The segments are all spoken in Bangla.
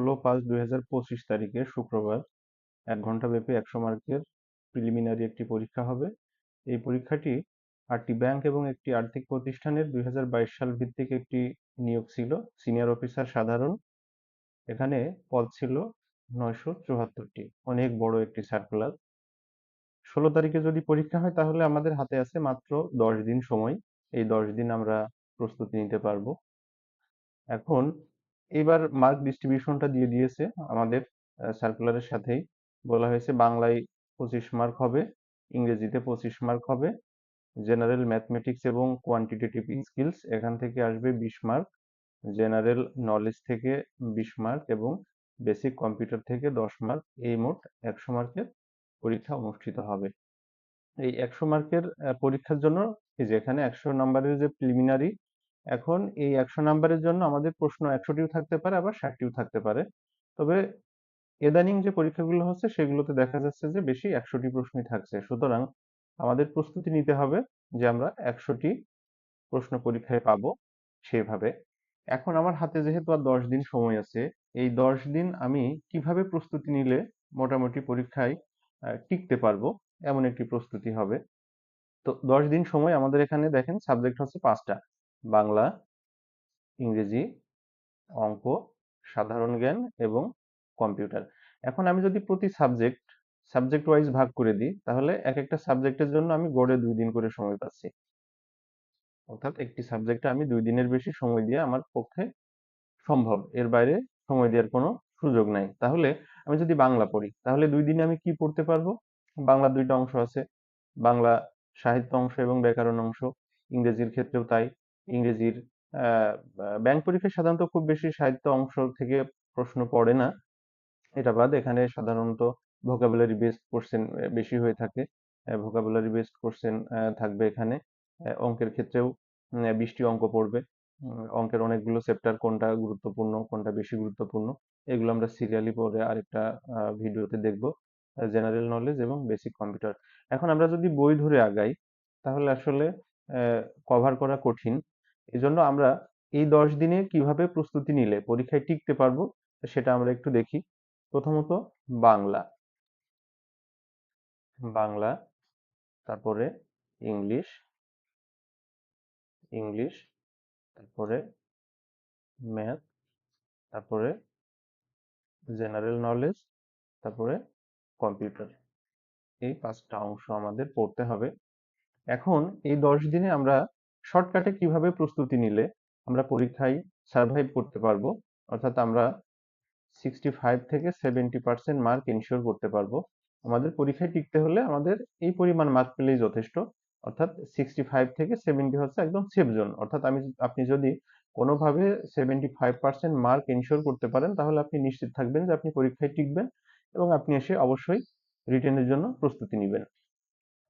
ষোলো পাঁচ দুই হাজার পঁচিশ তারিখে শুক্রবার এক ঘণ্টা ব্যাপী একশো মার্কের প্রিলিমিনারি একটি পরীক্ষা হবে। এই পরীক্ষাটি আটটি ব্যাংক এবং একটি আর্থিক প্রতিষ্ঠানের দুই সাল ভিত্তিক একটি নিয়োগ ছিল। সিনিয়র অফিসার সাধারণ। এখানে পদ ছিল নয়শো চুয়াত্তরটি। অনেক বড় একটি সার্কুলার ষোলো তারিখে যদি পরীক্ষা হয় তাহলে আমাদের হাতে আছে মাত্র দশ দিন সময়। এই দশ দিন আমরা প্রস্তুতি নিতে পারব। এখন এবার মার্ক ডিস্ট্রিবিউশনটা দিয়ে দিয়েছে আমাদের সার্কুলারের সাথেই। বলা হয়েছে বাংলায় পঁচিশ মার্ক হবে ইংরেজিতে পঁচিশ মার্ক হবে। জেনারেল ম্যাথমেটিক্স এবং কোয়ান্টিটেটিভ স্কিলস এখান থেকে আসবে বিশ মার্ক জেনারেল নলেজ থেকে বিশ মার্ক এবং বেসিক কম্পিউটার থেকে দশ মার্ক এই মোট একশো মার্কের পরীক্ষা অনুষ্ঠিত হবে। এই একশো মার্কের পরীক্ষার জন্য এই যে এখানে একশো নম্বরের যে প্রিলিমিনারি এখন এই একশো নাম্বারের জন্য আমাদের প্রশ্ন একশোটিও থাকতে পারে, আবার ষাটটিও থাকতে পারে। তবে এদানিং যে পরীক্ষাগুলো হচ্ছে, সেগুলোতে দেখা যাচ্ছে যে বেশি একশোটি প্রশ্নই থাকছে। সুতরাং আমাদের প্রস্তুতি নিতে হবে যে আমরা একশোটি প্রশ্ন পরীক্ষায় পাবো সেভাবে। এখন আমার হাতে যেহেতু আর দশ দিন সময় আছে, এই দশ দিন আমি কীভাবে প্রস্তুতি নিলে মোটামুটি পরীক্ষায় টিকতে পারব? এমন একটি প্রস্তুতি হবে। তো দশ দিন সময় আমাদের এখানে দেখেন, সাবজেক্ট হচ্ছে পাঁচটা। বাংলা, ইংরেজি, অঙ্ক, সাধারণ জ্ঞান এবং কম্পিউটার। এখন আমি যদি প্রতি সাবজেক্ট সাবজেক্ট ওয়াইজ ভাগ করে দিই, তাহলে এক একটা সাবজেক্টের জন্য আমি গড়ে দুই দিন করে সময় পাচ্ছি। অর্থাৎ একটি সাবজেক্টে আমি দুই দিনের বেশি সময় দিয়ে আমার পক্ষে সম্ভব। এর বাইরে সময় দেওয়ার কোনো সুযোগ নাই। তাহলে আমি যদি বাংলা পড়ি, তাহলে দুই দিনে আমি কি পড়তে পারব? বাংলা দুইটা অংশ আছে। বাংলা সাহিত্য অংশ এবং ব্যাকরণ অংশ। ইংরেজির ক্ষেত্রেও তাই। ইংরেজির ব্যাংক পরীক্ষায় সাধারণত খুব বেশি সাহিত্য অংশ থেকে প্রশ্ন পড়ে না। এটা বাদ, এখানে সাধারণত ভোকাবুলারি বেসড কোশ্চেন বেশি হয়ে থাকে। ভোকাবুলারি বেসড কোশ্চেন থাকবে এখানে। অঙ্কের ক্ষেত্রেও বিশটি অঙ্ক পড়বে। অঙ্কের অনেকগুলো চ্যাপ্টার কোনটা গুরুত্বপূর্ণ, কোনটা বেশি গুরুত্বপূর্ণ, এগুলো আমরা সিরিয়ালি পরে আরেকটা ভিডিওতে দেখব। জেনারেল নলেজ এবং বেসিক কম্পিউটার এখন আমরা যদি বই ধরে আগাই, তাহলে আসলে কভার করা কঠিন। এজন্য আমরা এই দশ দিনে কীভাবে প্রস্তুতি নিলে পরীক্ষায় টিকতে পারব, সেটা আমরা একটু দেখি। প্রথমত বাংলা। বাংলা, তারপরে ইংলিশ। ইংলিশ, তারপরে ম্যাথ, তারপরে জেনারেল নলেজ, তারপরে কম্পিউটার। এই পাঁচটা অংশ আমাদের পড়তে হবে। এখন এই দশ দিনে আমরা শর্টকাটে কীভাবে প্রস্তুতি নিলে আমরা পরীক্ষায় সার্ভাইভ করতে পারব? অর্থাৎ আমরা সিক্সটি ফাইভ থেকে সেভেন্টি পার্সেন্ট মার্ক ইনশিওর করতে পারব। আমাদের পরীক্ষায় টিকতে হলে আমাদের এই পরিমাণ মার্ক পেলেই যথেষ্ট। অর্থাৎ সিক্সটি ফাইভ থেকে সেভেন্টি হচ্ছে একদম সেফ জোন অর্থাৎ আমি আপনি যদি কোনোভাবে seventy five percent mark ensure করতে পারেন, তাহলে আপনি নিশ্চিত থাকবেন যে আপনি পরীক্ষায় টিকবেন এবং আপনি এসে অবশ্যই রিটেনের জন্য প্রস্তুতি নেবেন।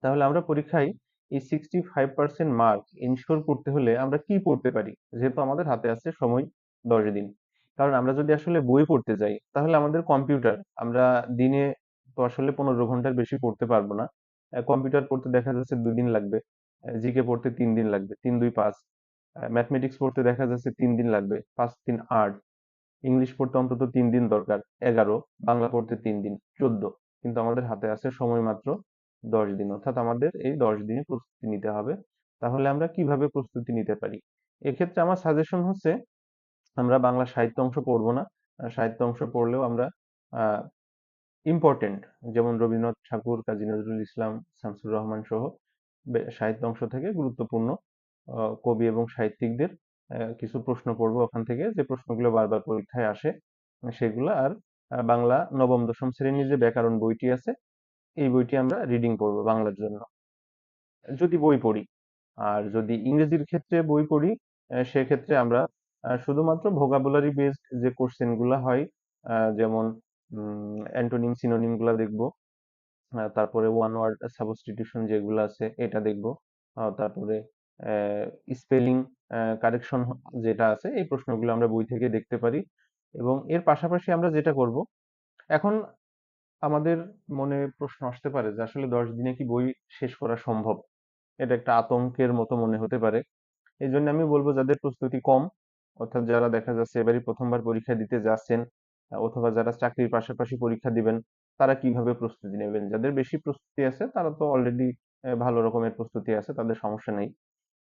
তাহলে আমরা পরীক্ষায় এই sixty five percent mark ensure করতে হলে আমরা কি পড়তে পারি? যেহেতু আমাদের হাতে আছে সময় দশ দিন। কারণ আমরা যদি আসলে বই পড়তে যাই, তাহলে আমাদের কম্পিউটার আমরা দিনে তো আসলে পনেরো ঘণ্টার বেশি পড়তে পারব না। কম্পিউটার পড়তে দেখা যাচ্ছে দুই দিন লাগবে জিকে পড়তে তিন দিন লাগবে, তিন, দুই, পাঁচ। ম্যাথমেটিক্স পড়তে দেখা যাচ্ছে তিন দিন লাগবে, পাঁচ, তিন, আট। ইংলিশ পড়তে অন্তত তিন দিন দরকার, এগারো, বাংলা পড়তে তিন দিন, চোদ্দ। কিন্তু আমাদের হাতে আছে সময় মাত্র দশ দিন, অর্থাৎ আমাদের এই দশ দিনে প্রস্তুতি নিতে হবে। তাহলে আমরা কীভাবে প্রস্তুতি নিতে পারি? এক্ষেত্রে আমার সাজেশন হচ্ছে, আমরা বাংলা সাহিত্য অংশ পড়ব না। সাহিত্য অংশ পড়লেও আমরা ইম্পর্টেন্ট যেমন রবীন্দ্রনাথ ঠাকুর, কাজী নজরুল ইসলাম, শামসুর রহমান সহ সাহিত্য অংশ থেকে গুরুত্বপূর্ণ কবি এবং সাহিত্যিকদের কিছু প্রশ্ন পড়ব ওখান থেকে। যে প্রশ্নগুলো বারবার পরীক্ষায় আসে, সেগুলো আর বাংলা নবম, দশম শ্রেণির যে ব্যাকরণ বইটি আছে এই বইটি আমরা রিডিং করব বাংলার জন্য। যদি বই পড়ি, আর যদি ইংরেজির ক্ষেত্রে বই পড়ি সেক্ষেত্রে আমরা শুধুমাত্র ভোকাবুলারি বেসড যে কোশ্চেনগুলো হয় যেমন অ্যান্টোনিম সিনোনিমগুলা দেখব তারপরে ওয়ান ওয়ার্ড সাবস্টিটিউশন যেগুলো আছে, এটা দেখব তারপরে স্পেলিং কারেকশন যেটা আছে, এই প্রশ্নগুলো আমরা বই থেকে দেখতে পারি, এবং এর পাশাপাশি আমরা যেটা করব, এখন আমাদের মনে প্রশ্ন আসতে পারে যে, আসলে দশ দিনে কি বই শেষ করা সম্ভব? এটা একটা আতঙ্কের মতো মনে হতে পারে। এই জন্য আমি বলব যাদের প্রস্তুতি কম, অর্থাৎ যারা দেখা যাচ্ছে এবারই প্রথমবার পরীক্ষা দিতে যাচ্ছেন, অথবা যারা চাকরির পাশাপাশি পরীক্ষা দিবেন, তারা কীভাবে প্রস্তুতি নেবেন? যাদের বেশি প্রস্তুতি আছে, তারা তো অলরেডি ভালো রকমের প্রস্তুতি আছে, তাদের সমস্যা নেই।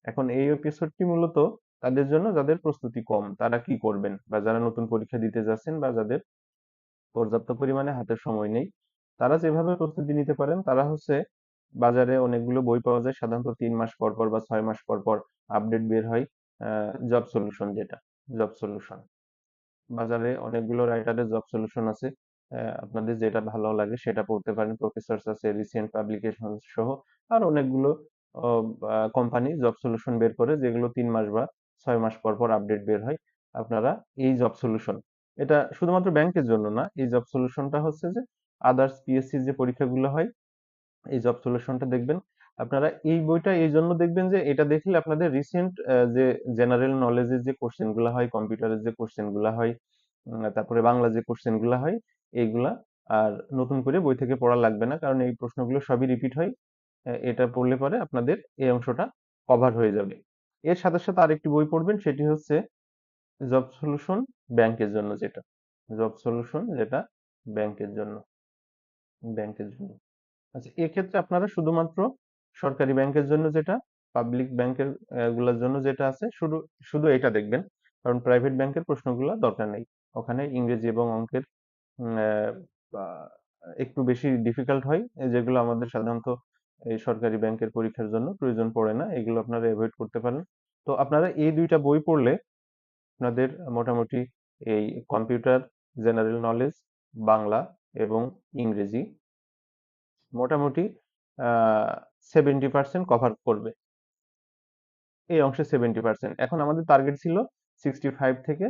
এখন এই এপিসোডটি মূলত তাদের জন্য যাদের প্রস্তুতি কম, তারা কি করবেন? বা যারা নতুন পরীক্ষা দিতে যাচ্ছেন বা যাদের পর্যাপ্ত পরিমাণে হাতে সময় নেই। তারা যেভাবে প্রস্তুতি নিতে পারেন, তারা হচ্ছে বাজারে অনেকগুলো বই পাওয়া যায়। সাধারণত তিন মাস পর পর বা ছয় মাস পর পর আপডেট বের হয় জব সলিউশন যেটা জব সলিউশন বাজারে অনেকগুলো রাইটারের জব সলিউশন আছে আপনাদের যেটা ভালো লাগে সেটা পড়তে পারেন। প্রফেসর আছে রিসেন্ট পাবলিকেশন সহ আর অনেকগুলো কোম্পানি জব সলিউশন বের করে, যেগুলো তিন মাস বা ছয় মাস পর পর আপডেট বের হয়। আপনারা এই জব সলিউশন এটা শুধুমাত্র ব্যাংকের জন্য না, এই জব সলিউশনটা হচ্ছে যে আদার্স পিএসসি যে পরীক্ষাগুলো হয়, এই জব সলিউশনটা দেখবেন। আপনারা এই বইটা এই জন্য দেখবেন যে এটা দেখলে আপনাদের রিসেন্ট যে জেনারেল নলেজের যে কোশ্চেনগুলো হয় কম্পিউটারের যে কোশ্চেনগুলো হয় তারপরে বাংলা যে কোশ্চেনগুলো হয়, এইগুলা আর নতুন করে বই থেকে পড়া লাগবে না, কারণ এই প্রশ্নগুলো সবই রিপিট হয়। এটা পড়লে পরে আপনাদের এই অংশটা কভার হয়ে যাবে। এর সাথে সাথে আরেকটি বই পড়বেন, সেটি হচ্ছে জব সলিউশন ব্যাংকের জন্য যেটা। জব সলিউশন যেটা ব্যাংকের জন্য। ব্যাংকের জন্য। আচ্ছা এক্ষেত্রে আপনারা শুধুমাত্র সরকারি ব্যাংকের জন্য যেটা পাবলিক ব্যাংকেরগুলোর জন্য যেটা আছে, শুধু শুধু এটা দেখবেন। কারণ প্রাইভেট ব্যাংকের প্রশ্নগুলো দরকার নেই। ওখানে ইংরেজি এবং অঙ্কের একটু বেশি ডিফিকাল্ট হয় যেগুলো আমাদের সাধারণত এই সরকারি ব্যাংকের পরীক্ষার জন্য প্রয়োজন পড়ে না, এগুলো আপনারা অ্যাভয়েড করতে পারেন। তো আপনারা এই দুইটা বই পড়লে আপনাদের মোটামুটি এই কম্পিউটার জেনারেল নলেজ, বাংলা এবং ইংরেজি মোটামুটি সেভেন্টি পার্সেন্ট কভার করবে। এই অংশে সেভেন্টি পার্সেন্ট এখন আমাদের টার্গেট ছিল সিক্সটি ফাইভ থেকে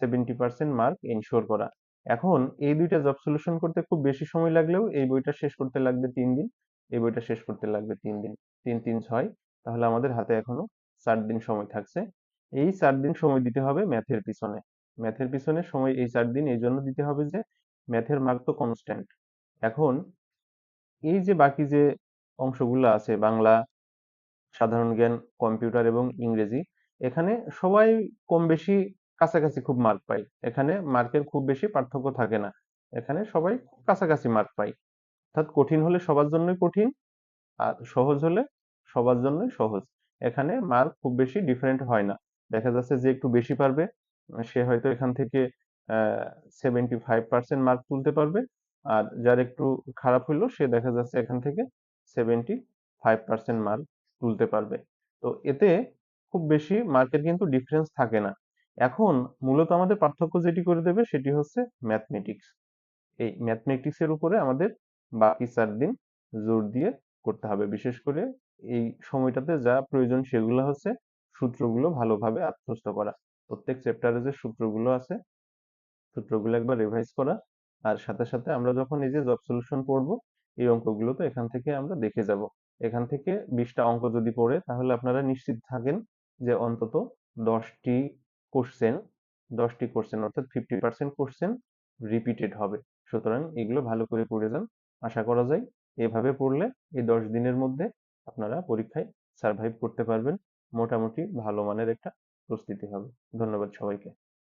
সেভেন্টি পার্সেন্ট মার্ক এনশোর করা। এখন এই দুইটা জব সলিউশন করতে খুব বেশি সময় লাগলেও এই বইটা শেষ করতে লাগবে তিন দিন, এই বইটা শেষ করতে লাগবে তিন দিন, তিন তিন, ছয়। তাহলে আমাদের হাতে এখনও চার দিন সময় থাকছে। এই চার দিন সময় দিতে হবে ম্যাথের পিছনে। ম্যাথের পিছনে সময় এই চার দিন এই জন্য দিতে হবে যে ম্যাথের মার্ক তো কনস্ট্যান্ট এখন এই যে বাকি যে অংশগুলো আছে, বাংলা, সাধারণ জ্ঞান কম্পিউটার এবং ইংরেজি, এখানে সবাই কম বেশি কাছাকাছি খুব মার্ক পায়। এখানে মার্কের খুব বেশি পার্থক্য থাকে না। এখানে সবাই কাছাকাছি মার্ক পায়। অর্থাৎ কঠিন হলে সবার জন্যই কঠিন, আর সহজ হলে সবার জন্যই সহজ। এখানে মার্ক খুব বেশি ডিফারেন্ট হয় না। দেখা যাচ্ছে যে একটু বেশি পারবে সে হয়তো এখান থেকে সেভেন্টি ফাইভ পার্সেন্ট মার্ক তুলতে পারবে। আর যার একটু খারাপ হইল, সে দেখা যাচ্ছে এখান থেকে সেভেন্টি ফাইভ পার্সেন্ট মার্ক তুলতে পারবে। তো এতে খুব বেশি মার্কের কিন্তু ডিফারেন্স থাকে না। এখন মূলত আমাদের পার্থক্য যেটি করে দেবে, সেটি হচ্ছে ম্যাথমেটিক্স এই ম্যাথমেটিক্সের উপরে আমাদের বাকি চার দিন জোর দিয়ে করতে হবে। বিশেষ করে এই সময়টাতে যা প্রয়োজন সেগুলো হচ্ছে সূত্রগুলো ভালোভাবে আত্মস্থ করা। প্রত্যেক চ্যাপ্টারে যে সূত্রগুলো আছে, সূত্রগুলো একবার রিভাইজ করা আর সাথে সাথে আমরা যখন এই যে জব সলিউশন পড়ব, এই অঙ্কগুলো তো এখান থেকে আমরা দেখে যাব। এখান থেকে বিশটা অঙ্ক যদি পড়ে, তাহলে আপনারা নিশ্চিত থাকেন যে অন্তত দশটি কোশ্চেন দশটি কোশ্চেন অর্থাৎ ফিফটি পার্সেন্ট কোশ্চেন রিপিটেড হবে। সুতরাং এগুলো ভালো করে পড়ে যান। আশা করা যায় এভাবে পড়লে এই দশ দিনের মধ্যে আপনারা পরীক্ষায় সার্ভাইভ করতে পারবেন। মোটামুটি ভালো মানের একটা প্রস্তুতি হবে। ধন্যবাদ সবাইকে।